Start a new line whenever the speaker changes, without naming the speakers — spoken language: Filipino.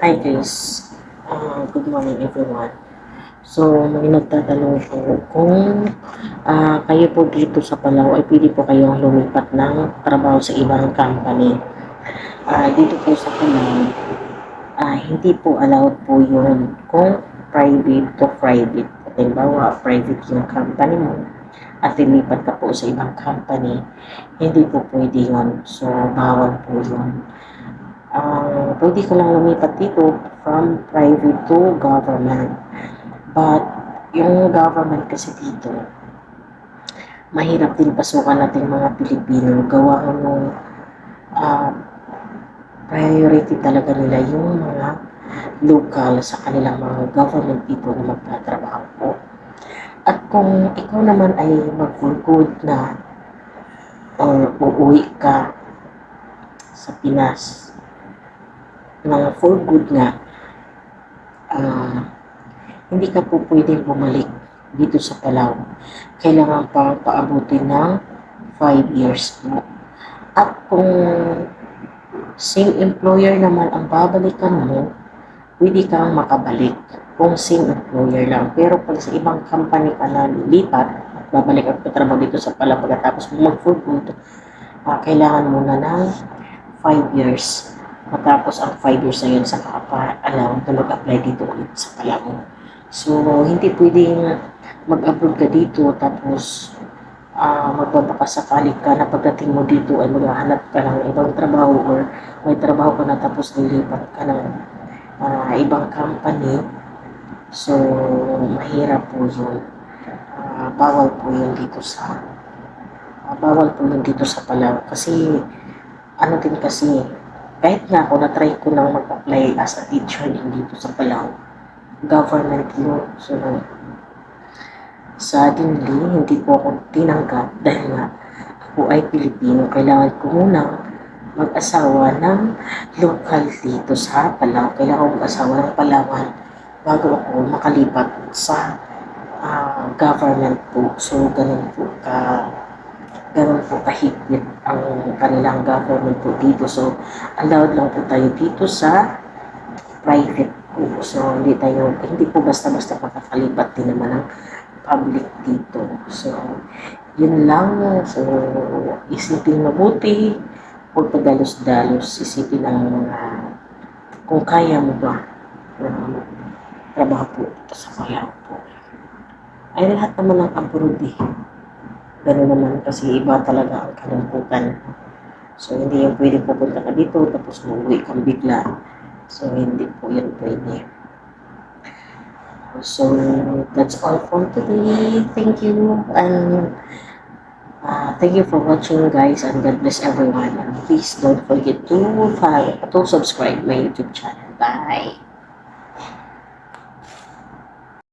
Hi guys, Ah, good morning everyone. So, may nagtatanong po kung ah, kayo po dito sa Palau ay pwede po kayong lumipat ng trabaho sa ibang company. Ah, dito po sa Palau, ah, hindi po allowed po yun kung private to private. Halimbawa, private yung company mo at lilipat ka po sa ibang company, hindi po pwede yun. So, bawal po yun. Ang pwede ka lang lumipat dito from private to government. But, yung government kasi dito, mahirap din pasukan natin mga Pilipino. Gawa ng ah, priority talaga nila yung mga local sa kanilang mga government people na magtatrabaho po. At kung ikaw naman ay mag-for good na or uuwi ka sa Pinas na for good nga, ah, hindi ka po pwedeng bumalik dito sa Palau. Kailangan pa paabutin ng 5 years po. At kung same employer naman ang babalikan mo, pwede kang makabalik kung same employer lang. Pero pag sa ibang company ka na lilipat, at babalik ang trabaho dito sa Palau pagkatapos mo mag-for good, ah, kailangan muna ng 5 years. Matapos ang 5 years na yun, saka pa alam na mag-apply dito ulit sa Palau. So, hindi pwedeng mag-abroad ka dito tapos ah magbabaka sakali ka na pagdating mo dito ay maghahanap ka ng ibang trabaho or may trabaho ka na tapos lilipat ka ng ah, ibang company. So, mahirap po yun. Ah, bawal po yun dito sa ah, bawal po yun dito sa Palau kasi ano din kasi kahit nga ako na-try ko nang mag-apply as a teacher din dito sa Palau. Government yun so suddenly hindi po ako tinanggap dahil nga ako ay Pilipino. Kailangan ko muna mag-asawa ng local dito sa Palau. Kailangan ko mag-asawa ng Palawan bago ako makalipat sa ah, government po. So ganun po ka ganun po kahigpit ang kanilang government po dito. So, allowed lang po tayo dito sa private po. So, hindi tayo, hindi po basta-basta makakalipat din naman ng public dito. So, yun lang. So, isipin mabuti. Huwag padalos-dalos. Isipin ang mga, kung kaya mo ba, um, trabaho po sa Palau po. Ay lahat naman ng abroad eh gano'n naman kasi iba talaga ang kalungkutan. So, hindi yung pwede pupunta ka dito tapos umuwi kang bigla. So, hindi po yun pwede. So, that's all for today. Thank you. And uh, thank you for watching guys and God bless everyone. And please don't forget to follow, to subscribe my YouTube channel. Bye!